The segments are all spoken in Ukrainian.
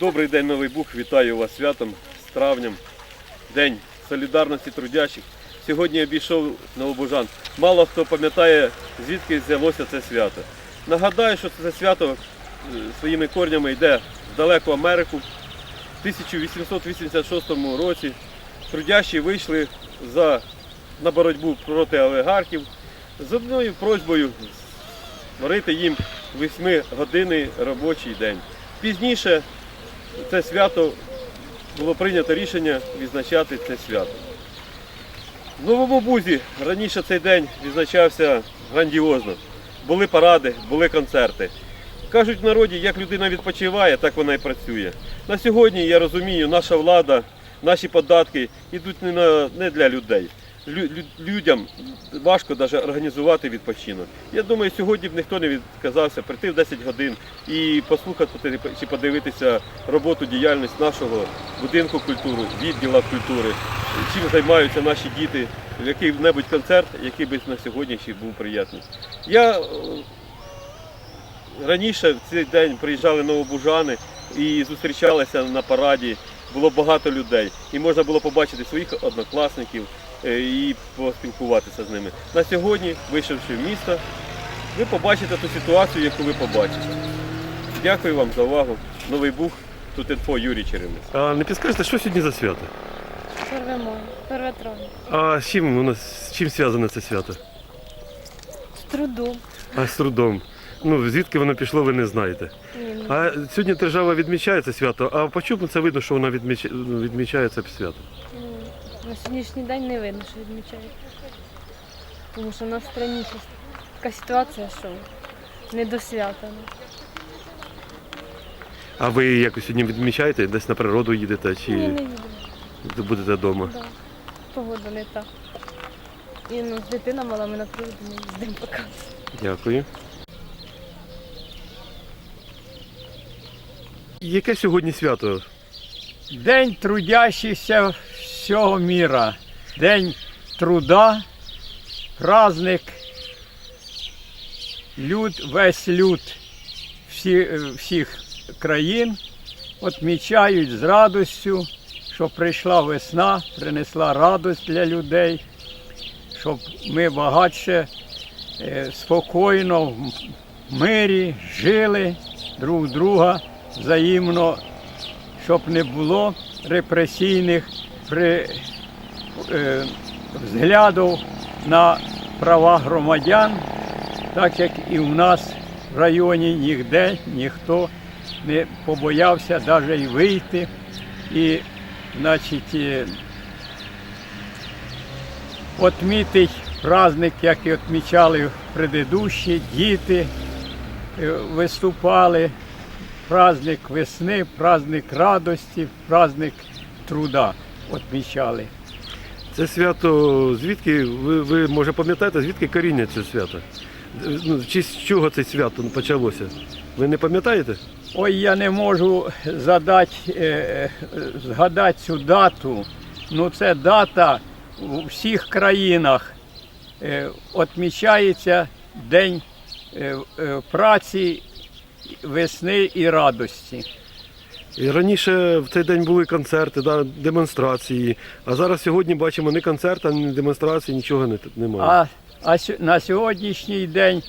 Добрий день, Новий Буг. Вітаю вас святом, з травнем, День солідарності трудящих. Сьогодні я обійшов Новобужан. Мало хто пам'ятає, звідки взялося це свято. Нагадаю, що це свято е, своїми корнями йде в далеку Америку. В 1886 році трудящі вийшли за, на боротьбу проти олігархів з одною просьбою створити їм 8-годинний робочий день. Пізніше це свято було прийнято рішення відзначати це свято. В Новому Бузі раніше цей день відзначався грандіозно. Були паради, були концерти. Кажуть в народі, як людина відпочиває, так вона і працює. На сьогодні, я розумію, наша влада, наші податки йдуть не, для людей. Лю- лю- людям важко навіть організувати відпочинок. Я думаю, сьогодні б ніхто не відказався прийти в 10 годин і послухати чи подивитися роботу, діяльність нашого будинку культури, відділу культури, чим займаються наші діти, який-небудь концерт, який би на сьогодні ще був приємний. Я е, раніше в цей день приїжджали новобужани і зустрічалися на параді. Було багато людей, і можна було побачити своїх однокласників і поспілкуватися з ними. На сьогодні, вийшовши в місто, ви побачите ту ситуацію, яку ви побачите. Дякую вам за увагу. Новий Буг, тут інфо Юрій Черемис. А не підскажете, що сьогодні за свято? Перве моє, травня. А з чим у нас з чим зв'язане це свято? З трудом. А з трудом. Ну звідки воно пішло, ви не знаєте. Ні, А сьогодні держава відмічає це свято. А по чому це видно, що вона відмічає, відмічає це свято? На сьогоднішній день не видно, що відмічають. Тому що в нас в країні така ситуація, що не до свята. ну. А ви якось сьогодні відмічаєте? Десь на природу їдете чи Ні, не їдемо. будете вдома? Да. Погода не та. І ну, дитина мала, ми на природу не їздимо поки. Дякую. Яке сьогодні свято? День трудящихся всього міра. День труда, праздник. Люд, весь люд всі, е, всіх країн відмічають з радістю, що прийшла весна, принесла радість для людей, щоб ми багатше, е, спокійно в мирі жили друг друга взаємно щоб не було репресійних при, е, взглядів на права громадян, так як і в нас в районі ніде ніхто не побоявся навіть і вийти. І, значить, е, праздник, як і відмічали предыдущі, діти е, виступали, праздник весни, праздник радості, праздник труда відмічали. Це свято, звідки ви, ви може пам'ятаєте, звідки коріння цього свята? Ну, чи з чого це свято почалося? Ви не пам'ятаєте? Ой, я не можу задати, е, е, згадати цю дату. Ну, це дата у всіх країнах. Е, Отмічається День е, е, праці, весни і радості. І раніше в цей день були концерти, да, демонстрації. А зараз сьогодні бачимо ні концерта, ні демонстрації, нічого не, немає. А, а на сьогоднішній день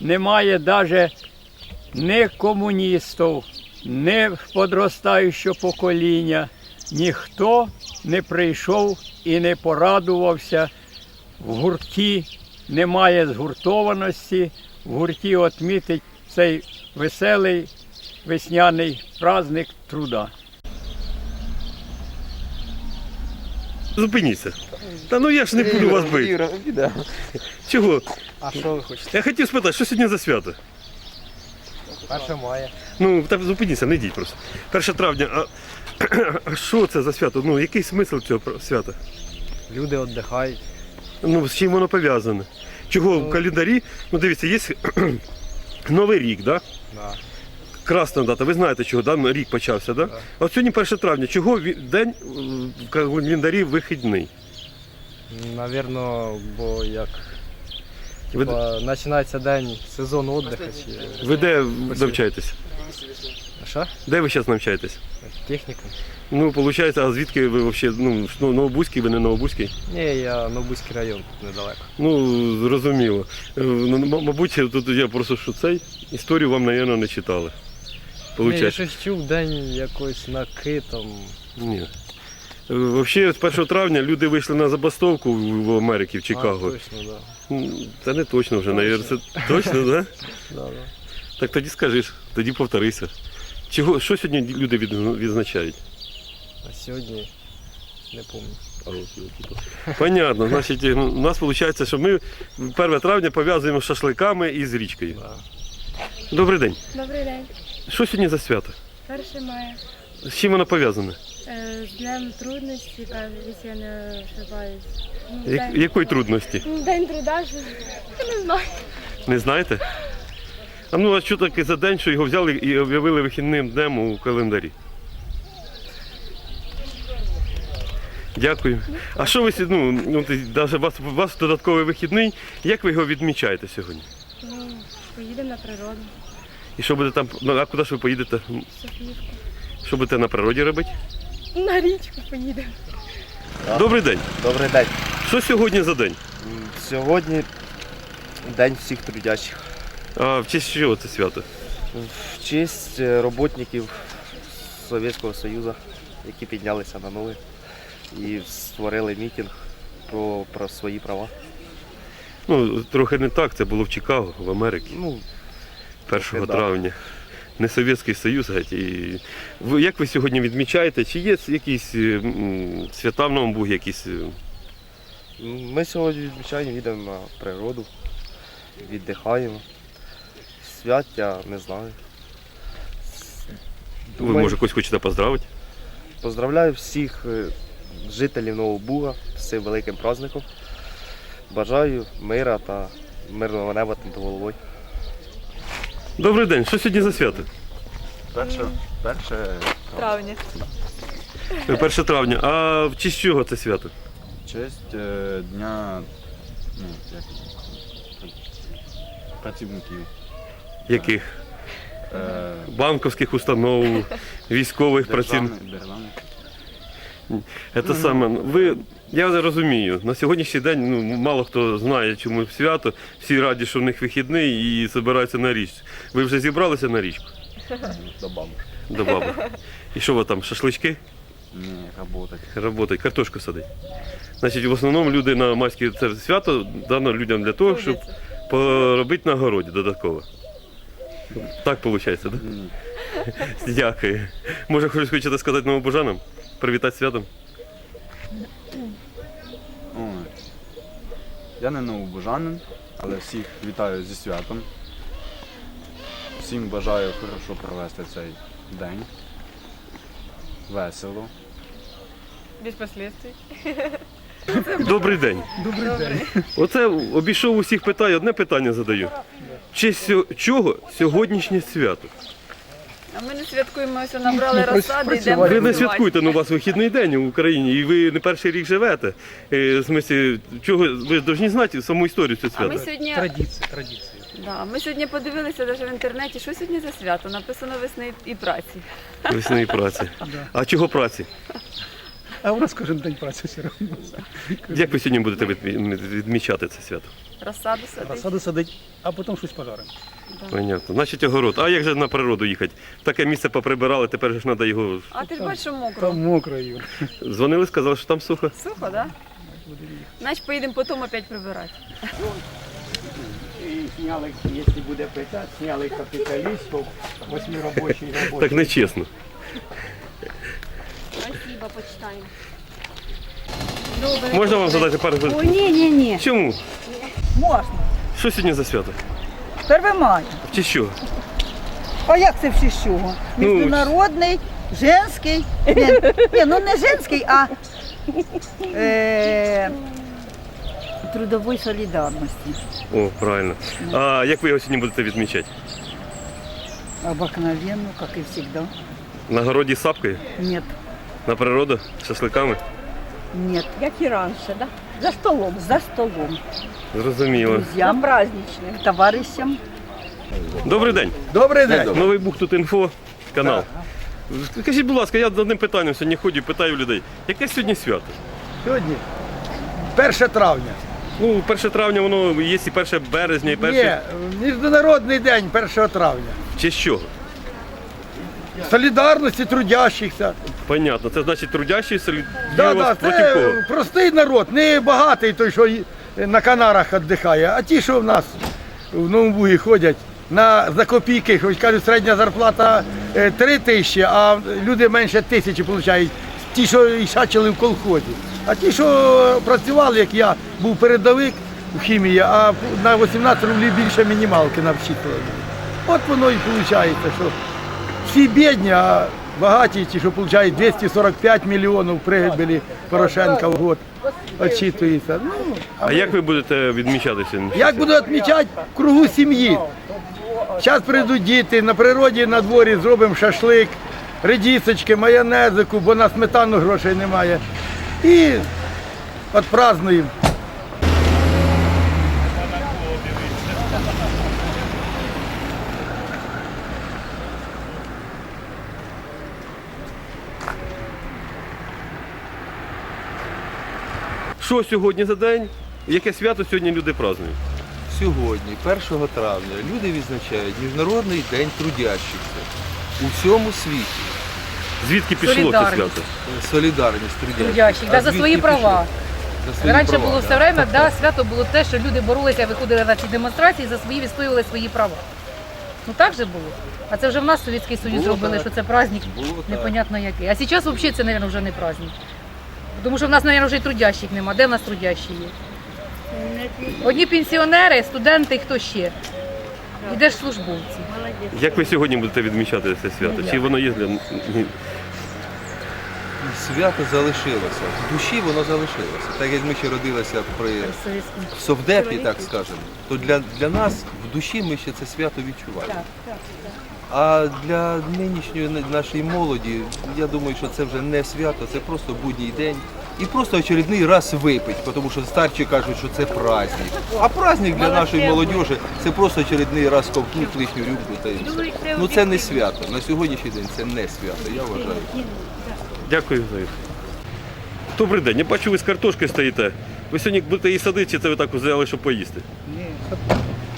немає навіть ні комуністів, ні подростаючого покоління. Ніхто не прийшов і не порадувався в гурті, немає згуртованості, в гурті відмітить цей веселий весняний праздник труда. Зупиніться. Та ну я ж не буду вас бити. Чого? А що ви хочете? Я хотів спитати, що сьогодні за свято? Перше має. Ну, та зупиніться, не йдіть просто. 1 травня, а, а що це за свято? Ну, який смисл цього про- свята? Люди віддихають. Ну, з чим воно пов'язане? Чого в календарі? Ну, дивіться, є Новий рік, да? Да. Красна дата, ви знаєте, чого да? рік почався, да? Так. От сьогодні 1 травня, чого день е, в календарі вихідний? Навірно, бо як Ви, типа, починається день сезону віддиху чи ви де навчаєтесь? Що? Де ви зараз навчаєтесь? Техніка? Ну, виходить, а звідки ви взагалі? Ну, ну Новобузький, ви не Новобузький? Ні, я Новбузький район тут недалеко. Ну, зрозуміло. Е, ну, м- Мабуть, тут я просто що цей історію вам, мабуть, не читали. Ні, я щось чув день якоїсь накитом. Ні. Е, Взагалі, з 1 травня люди вийшли на забастовку в в Америці, в Чикаго. А, точно, да. М, Це не точно вже, навіть. Це точно, так? Да? Да, да. Так тоді скажи, тоді повторися. Чого, що сьогодні люди від- відзначають? А сьогодні не пам'ятаю. Понятно. Значить, е, у нас виходить, що ми 1 травня пов'язуємо з шашликами і з річкою. Да. Добрий день. Добрий день. Що сьогодні за свято? 1 мая. З чим воно пов'язане? Е, З днем трудності, якщо я не ошибаюсь. Ну, Я- день- якої трудності? Ну, День труда, ж, я не знаю. Не знаєте? А ну а що таке за день, що його взяли і об'явили вихідним днем у календарі? Дякую. А що ви сі- ну, ну ти- даже у вас, у вас додатковий вихідний, як ви його відмічаєте сьогодні? Ну, поїдемо на природу, І що буде там? Ну, а куди ж ви поїдете? Софіївку. Що будете на природі робити? На річку поїдемо. Добрий день. Добрий день. Що сьогодні за день? Сьогодні День всіх трудящих. А в честь чого це свято? В честь е, роботників Совєтського Союзу, які піднялися на ноги і створили мітинг про, про свої права. Ну, трохи не так, це було в Чикаго, в Америці, Ну, 1 травня. Не Совєтський Союз, геть. І... Ви, як ви сьогодні відмічаєте? Чи є якісь е, м, свята в Новому Бугі, якісь. е, ми сьогодні відмічаємо, їдемо на природу, віддихаємо. Свят я не знаю. Ви, Думаю, може, когось хочете поздравити? Поздравляю всіх е, жителів Нового Буга з цим великим праздником. Бажаю мира та мирного неба над головою. Добрий день, що сьогодні за свято? Перше, перше травня. 1 травня. А в честь чого це свято? в честь е, дня ну, як, працівників. Яких? Е, Банковських установ, військових працівників. державний, Це саме. Ви, я розумію. На сьогоднішній день ну, мало хто знає, чому свято. Всі раді, що в них вихідний і збираються на річку. Ви вже зібралися на річку до бабушки. до баби. І що ви там, шашлички? Ні, работать. Работають, картошку садить. Значить, в основному люди на майське це свято дано людям для того, щоб поробити на городі додатково. Так виходить, так? Да? Дякую. Може, щось хочете сказати новобожанам? Привітати святом? Ой. Я не новобужанин, але всіх вітаю зі святом. Всім бажаю хорошо провести цей день. Весело. Без последствий. Добрий день. Добрий день. Оце обійшов усіх питань, одне питання задаю. Чи сьо- чого сьогоднішнє свято? А ми не святкуємо, ось набрали розсади, йдемо Ви не працювати. святкуєте, ну у вас вихідний день в Україні, і ви не перший рік живете. Е, В смислі, чого ви ж повинні знати саму історію цього А ми сьогодні, Традиції, традиції. да, ми сьогодні подивилися навіть в інтернеті, що сьогодні за свято. Написано весни і праці. Весняної праці. А чого праці? А у нас кожен день праці все одно. Як ви сьогодні будете відмі- відмічати це свято? Розсаду садить. Розсаду садить, а потім щось пожаримо. Понятно. Значить, огород. А як же на природу їхати? Таке місце поприбирали, тепер же ж треба його. А ти ж бачиш, що мокро. Там мокро. Юр. Дзвонили, сказали, що там сухо. Сухо, так? Да? Значить, поїдемо потім опять прибирати. І сняли, якщо буде питати, сняли капіталістів, восьми робочі роботи. Так нечесно. Спасибо, почитаємо. Можна вам задати пару Ой, питань? ні, ні, ні. Чому? Можна. Що сьогодні за свято? 1 мая. Чи що? А як це всі з? Ну, Міжнародний, женський. Ні, ні, ну не женський, а е, трудової солідарності. О, правильно. А як ви його сьогодні будете відмічати? Обыкновенно, как и всегда. На городі з сапкою? Нет, На природу? З шашликами? нет. Як і раніше, так? За столом. За столом. Зрозуміло. Друзьям, праздничным, товарищам. Добрий день. Добрий день. Новий бух тут інфо. канал. Скажіть, будь ласка, я з одним питанням сьогодні ходю, питаю людей, яке сьогодні свято? Сьогодні 1 травня. Ну, 1 травня воно є і 1 березня, і 1 Ні, Міжнародний день 1 травня. чи що? Солідарності трудящихся. Понятно, це значить трудящий солід... Да, да, проти це кого? простий народ, не багатий той, що на Канарах віддихає, а ті, що в нас в Новому ходять на за копійки, хоч кажуть, середня зарплата 3 тисячі, а люди менше тисячі отримують. Ті, що і шачили в колхозі. А ті, що працювали, як я, був передовик в хімії, а на 18 рублів більше мінімалки навчитували. От воно і виходить, що всі бідні, а багаті, ті, що отримують 245 мільйонів прибилі Порошенка в год, очитується. Ну, А як ви будете відмічати сьогодні? як буду відмічати в кругу сім'ї? Зараз прийдуть діти, на природі на дворі зробимо шашлик, редісочки, майонезику, бо на сметану грошей немає. І відпразнуємо. Що сьогодні за день? Яке свято сьогодні люди празднують? Сьогодні, 1 травня, люди відзначають Міжнародний день трудящихся у всьому світі. Звідки пішло це Солідарність. свято? Солідарність трудящих. Трудящих, да, А за звідки свої пішло? права. За свої Раніше права, було да. все время, да, свято було те, що люди боролися, виходили на ці демонстрації за свої відстоювали свої права. Ну так же було. А це вже в нас Совєтський Союз Було зробили, так. що це праздник, Було так. непонятно який. А зараз взагалі це, мабуть, вже не праздник. Тому що в нас, мабуть, вже й трудящих нема. Де в нас трудящі є? Одні пенсіонери, студенти і хто ще. І держслужбовці. Як ви сьогодні будете відмічати це свято? Чи воно є для Свято залишилося. В душі воно залишилося. Так як ми ще родилися при в совдепі, так скажемо, то для, для нас в душі ми ще це свято відчуваємо. А для нинішньої нашої молоді, я думаю, що це вже не свято, це просто будній день. І просто очередний раз випить, тому що старші кажуть, що це праздник. А праздник для нашої молодіжі це просто очередний раз ковтнуть лишню рюмку та все. Ну це не свято. На сьогоднішній день це не свято, я вважаю. Дякую за. Добрий день. Я бачу, ви з картошкою стоїте. Ви сьогодні будете її садити, чи це ви так взяли, щоб поїсти? Ні,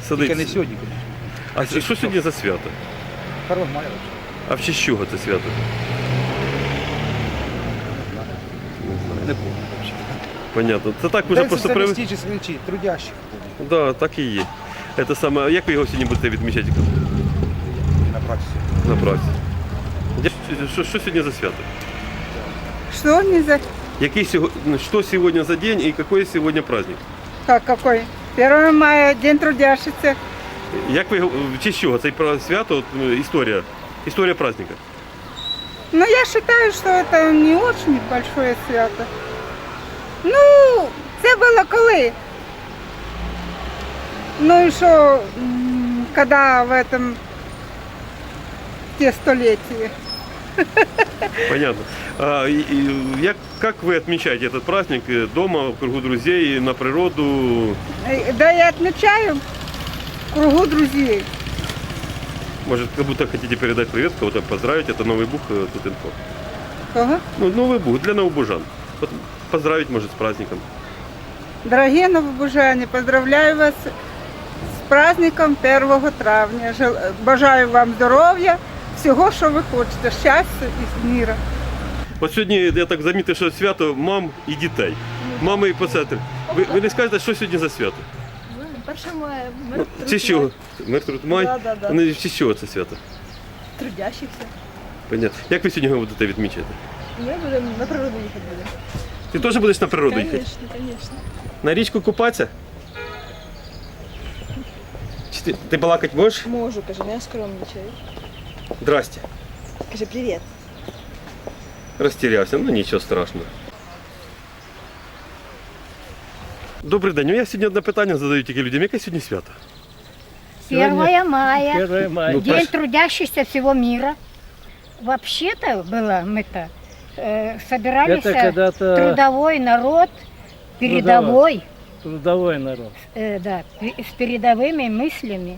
Садити. тільки не сьогодні. А що сьогодні за свято? Карл Майович. А в честь чого це свято? Не помню. Понятно. Це так вже просто при... речі, трудящих Да, так і є. Це саме, як ви його сьогодні будете відмічати на праці. на праці? Що, що сьогодні за свято? Что не за... Який сьогодні, що сьогодні за день і який сьогодні праздник? Как какой? 1 мая, день трудящихся. Як ви в честь чого? Це про свято, от, ну, історія, історія праздника. Но я считаю, что это не очень большое свято. Ну, це було коли? Ну і що, м, когда в этом те столетия? Понятно. А, и- и як, как вы отмечаете этот праздник? Э, Дома, в кругу друзей, на природу? Э, Да я отмечаю в кругу друзей. Может, как будто хотите передать привет, кого-то поздравить? Это Новый Бух, э, тут инфо. Кого? Ну, Новый Бух для новобужан. Вот поздравить, может, с праздником. Дорогие новобужане, поздравляю вас з праздником 1 травня. Жел- Бажаю вам здоров'я, всього, що ви хочете, щастя і міра. От сьогодні я так замітив, що свято мам і дітей. Мами і пацетри. Ви, ви не скажете, що сьогодні за свято? Перше має Ну, чи з чого? Мертвий май? Да, да, да. Ну, Чи з чого це свято? трудящихся. Понятно. Як ви сьогодні його будете відмічати? Ми будемо на природу їхати будемо. Ти теж будеш на природу їхати? Звісно, звісно. На річку купатися? Чи ти, ти балакати можеш? Можу, каже, я скромничаю. Здрасте. Каже, привіт. Розтірявся, ну нічого страшного. Добрий день. Ну, я сьогодні одне питання задаю тільки людям. Яке сьогодні свято? 1 мая, 1 мая. Ну, день перш- трудящихся всего мира. Вообще-то была мы-то, э, собирались Это когда-то трудовой народ, передовой, трудовой народ. э, да, пе- с передовыми мыслями,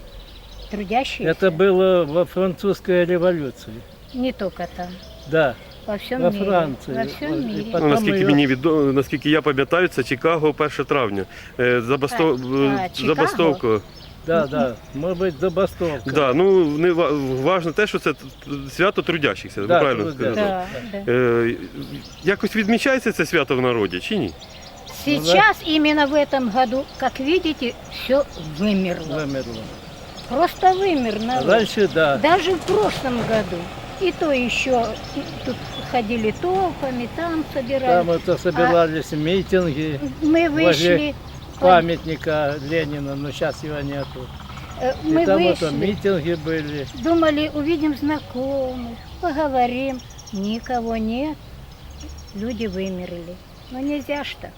трудящиеся. Это было во французской революции. Не только там, Да, во всем во мире. Франции. Во всем Вот, и мире. потом Ну, наскільки её- мені відомо, наскільки я пам'ятаю, це Чикаго 1 травня. Е, Забасто... А, е, а, Чикаго? Забастовка. Да, да, может быть, забастовка. Да, ну не ва- важно те, що це т- свято трудящихся. ви Да, правильно трудящих. сказали. Да, да. Е, якось відмічається це свято в народі чи ні? Сейчас именно в этом году, как видите, все вымерло. Вымерло. Просто вымер народ. Раньше, да. Даже в прошлом году. И то еще и тут ходили толпами, там собирались. Там это собирались митинги. А мы возле вышли, памятника Ленина, но сейчас его нету. э, И мы там это вышли, митинги были. думали, увидим знакомых, поговорим. Никого нет. Люди вымерли. Но нельзя ж так.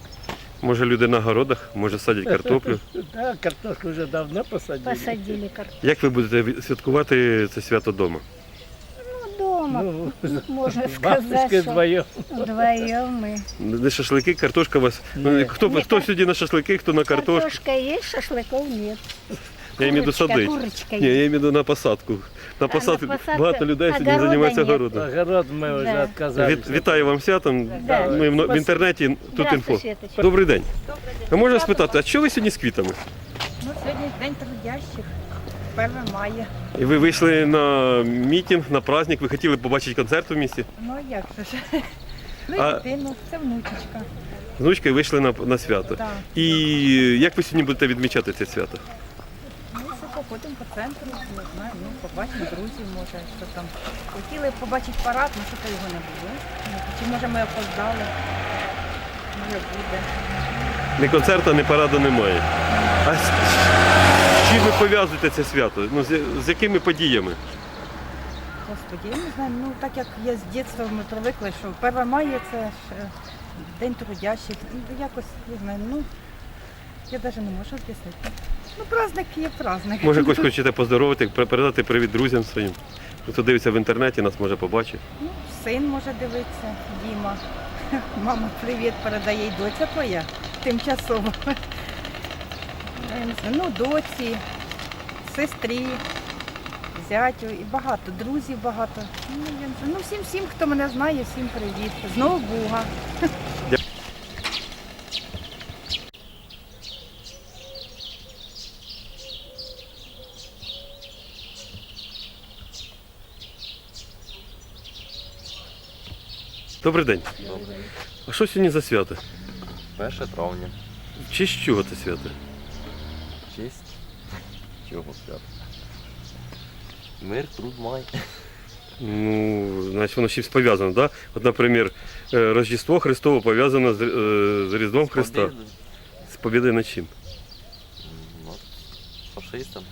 Може люди на городах, може садять картоплю. Да, картошку уже давно посадили. Посадили картошку. Як ви будете ві- святкувати це свято вдома? Ну, дома, Ну, можно с сказать, бабушкой что вдвоем. вдвоем мы. Не шашлики, картошка у вас. Ну, Ні. хто, Ні, хто кар- сьогодні на шашлики, хто на картошку? Картошка есть, шашлыков нет. Я имею в виду Курочка, садить. курочка Ні, я есть. имею в виду на посадку. На посадку посадку багато людей сьогодні огорода займаються нет. городом. Огород мы уже Да. отказались. Віт- Вітаю вам святом. Да. Ми в, в Спасибо. інтернеті тут Здравствуй, інфо. Светочка. Добрий день. А можна спитати, а що ви сьогодні з квітами? Ну, сьогодні день трудящих, 1 мая. І ви вийшли на мітинг, на праздник, ви хотіли побачити концерт у місті. Ну як же ж? Ну і А- дитину, це внучечка. З внучкою вийшли на, на свято. Так. І як ви сьогодні будете відмічати це свято? Ну, що походимо по центру, не знаю, ну, побачимо друзів, може, що там. Хотіли побачити парад, але що то його не було. Ну, Чи може ми опоздали? Може буде. Ні концерту, ні параду немає. А чим ви пов'язуєте це свято? Ну, з, з якими подіями? Господи, я не знаю, ну так як я з дитинства ми привикли, що 1 мая це ж е, день трудящих. Ну, якось, не знаю, ну я навіть не можу об'яснити. Ну, праздник є праздник. Може, когось хочете поздоровити, пер- передати привіт друзям своїм. Хто дивиться в інтернеті, нас може побачити. Ну, син може дивитися, Діма. Мама, привіт, передає й доця твоя тимчасово. Я не знаю, Ну, доці, сестрі, зятю і багато, друзів багато. Ну, я не знаю. ну всім всім, хто мене знає, всім привіт. Знову Буга. Добрий день. А що сьогодні за свято? 1 травня. В честь чого це свято? Честь. Чого свято? Мир, труд, май. Ну, значить, воно чимось пов'язано, да? От, наприклад, е, Рождество Христово пов'язано з, е, з Різдвом Христа. З побідою над чим? Ну, фашистам.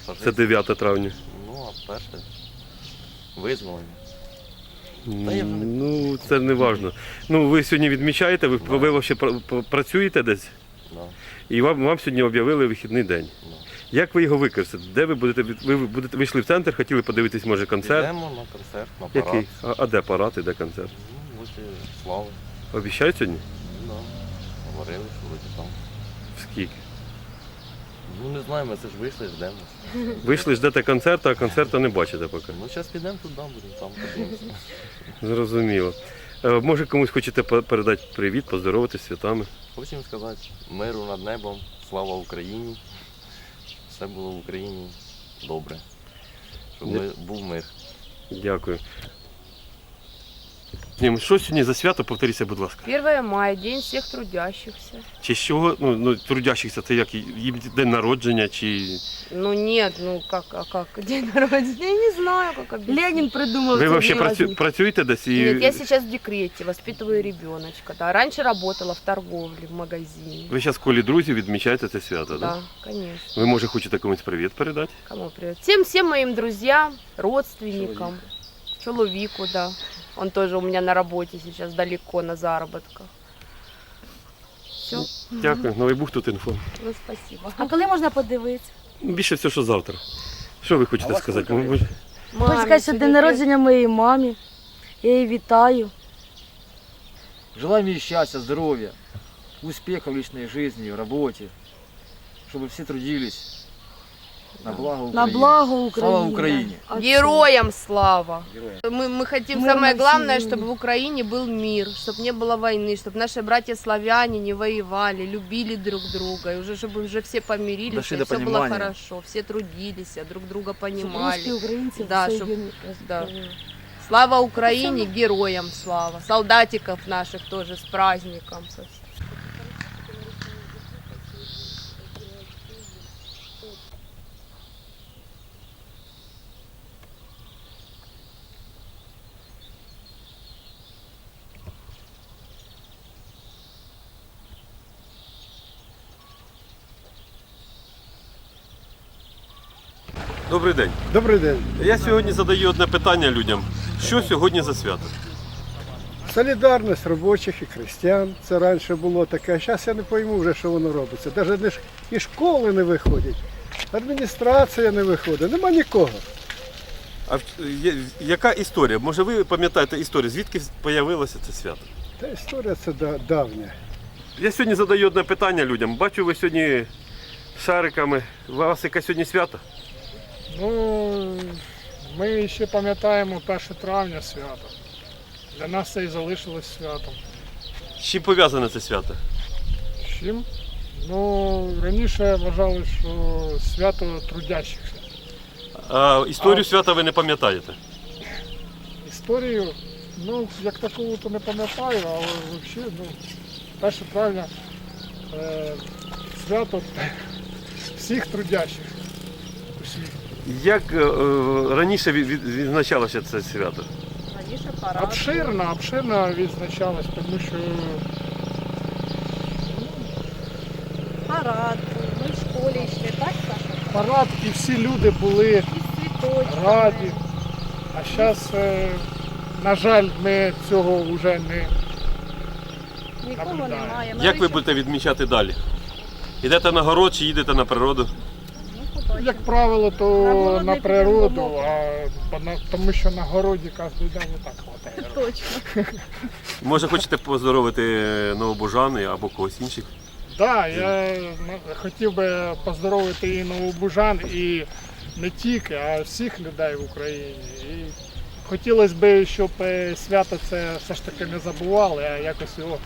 Це Фашистам. 9 травня. Ну, а перше визволення. Ну, це не важливо. Ну, ви сьогодні відмічаєте, ви, ви ще пра- пра- працюєте десь, Да. І вам, вам сьогодні об'явили вихідний день. Як ви його використаєте? Де ви будете ви будете вийшли в центр, хотіли подивитись, може, концерт? Підемо на концерт, на парад. Який? А, а де парад і де концерт? Ну, вулиці Слави. Обіцяють сьогодні? Ну. Говорили, що вроді там. Скільки? Ну не знаю, ми це ж вийшли, ждемо. Вийшли, ждете концерту, а концерту не бачите поки. Ну, зараз підемо туди, будемо там подивимося. Зрозуміло. Е, Може комусь хочете передати привіт, поздоровитися святами. Хочемо сказати, миру над небом, слава Україні. Все було в Україні добре. Щоб ми, був мир. Дякую. Ні, Що сьогодні за свято, повторіться, будь ласка. 1 мая, день всех трудящихся. Чи з чого, ну, ну трудящихся, це як їм день народження, чи. Ну нет, ну как, а как, день народжения, я не знаю, как объяснить. Ленин придумал. Ви взагалі працю, працюєте десь і Нет, я сейчас в декрете, воспитываю ребеночка. Да, раньше работала в торговле, в магазине. ви зараз в колі друзів відмічаєте це свято, Да, так? конечно. Ви може хочете комусь привіт передати? Кому привет? Всем, всем моим друзьям, родственникам, человеку, да. Он тоже у меня на работе сейчас далеко на заработках. Все. Дякую. Новий бух тут інфо. Ну, спасибо. А коли можна подивитися? Більше все, що завтра. Що ви хочете сказати? Ми- ми- Хочу сказати, що день народження моєї мамі. Я її вітаю. Желаем ей счастья, здоровья, успеха в личной жизни, в работе, чтобы все трудились На благо України. На благо України. Слава Україні! Героям слава! Героям. Мы, мы хотим Мир самое на главное, всей чтобы в Украине был мир, чтобы не было войны, чтобы наши братья-славяне не воевали, любили друг друга, и уже чтобы уже все помирились, Дошли и до все было понимания. хорошо, все трудились, друг друга Щоб понимали. русські українці Да, все щоб- єдині. да. Слава Украине, героям слава, солдатиков наших тоже с праздником. со всем. Добрий день. Добрий день. Я сьогодні задаю одне питання людям. Що сьогодні за свято? Солідарність робочих і християн. Це раніше було таке, а зараз я не пойму вже, що воно робиться. Навіть не ш- і школи не виходять, адміністрація не виходить, нема нікого. А яка історія? Може ви пам'ятаєте історію, звідки з'явилося це свято? Та історія це давня. Я сьогодні задаю одне питання людям. Бачу, ви сьогодні шариками. У вас яке сьогодні свято? Ну, ми ще пам'ятаємо 1 травня свято. Для нас це і залишилось святом. З чим пов'язане це свято? З чим? Ну, раніше вважали, що свято трудящихся. А історію А- свята ви не пам'ятаєте? Історію, ну, як таку то не пам'ятаю, але взагалі, ну, 1 травня е, свято всіх трудящих у світі. Як е, е, раніше від- від- відзначалося це свято? Раніше Обширно, обширно відзначалось, тому що Парад, ми в школі ще, так, Саша? парад і всі люди були раді. А зараз, на жаль, ми цього вже не Нікого наблюдаємо. немає. Ми Як ви будете відмічати далі? Йдете на город чи їдете на природу? Як правило, то на природу, а на- тому що на городі кожен день не так хватає. Точно. Може хочете поздоровити новобужани або когось інших? Так, я ну, хотів би поздоровити і новобужан, і не тільки, а всіх людей в Україні. І хотілося б, щоб е, свято це все ж таки не забували, а якось його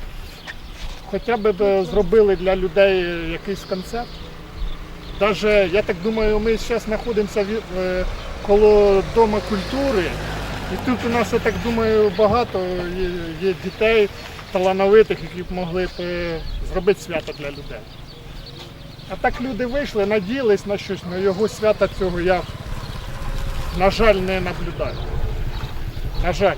хоча б б зробили для людей якийсь концерт. Даже, я так думаю, ми зараз знаходимося е, коло Дому культури, і тут у нас, я так думаю, багато є дітей талановитих, які б могли б е, зробити свято для людей. А так люди вийшли, надіялись на щось, але його свята цього я, на жаль, не наблюдаю. На жаль.